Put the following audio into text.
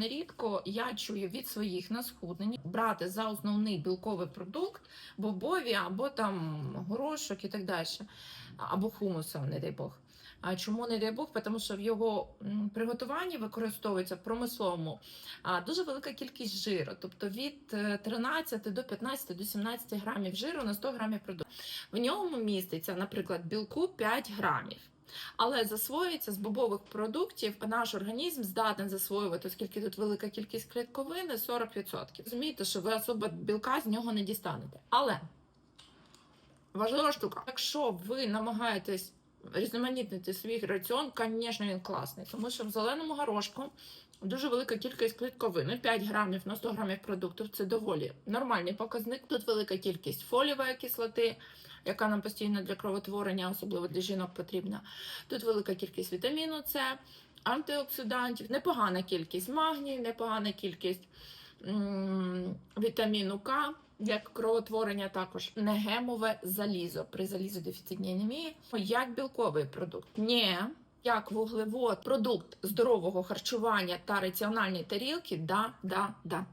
Нерідко я чую від своїх на схудненні брати за основний білковий продукт бобові або там горошок і так далі, або хумусом, не дай Бог. А чому не дай Бог? Тому що в його приготуванні використовується в промисловому дуже велика кількість жиру, тобто від е, 13 до 15 до 17 грамів жиру на 100 грамів продукту. В ньому міститься, наприклад, білку 5 грамів. Але засвоюється з бобових продуктів, наш організм здатен засвоювати, оскільки тут велика кількість клітковини 40%. Розумієте, що ви особо білка з нього не дістанете. Але важлива штука, якщо ви намагаєтесь різноманітнити свій раціон, звісно, він класний, тому що в зеленому горошку дуже велика кількість клітковини, 5 грамів на 100 грамів продуктів це доволі нормальний показник. Тут велика кількість фолієвої кислоти, яка нам постійно для кровотворення, особливо для жінок, потрібна. Тут велика кількість вітаміну С, антиоксидантів, непогана кількість магнію, непогана кількість вітаміну К. Як кровотворення також негемове залізо при залізодефіцитній анемії, як білковий продукт. Ні, як вуглевод, продукт здорового харчування та раціональні тарілки, да, да, да.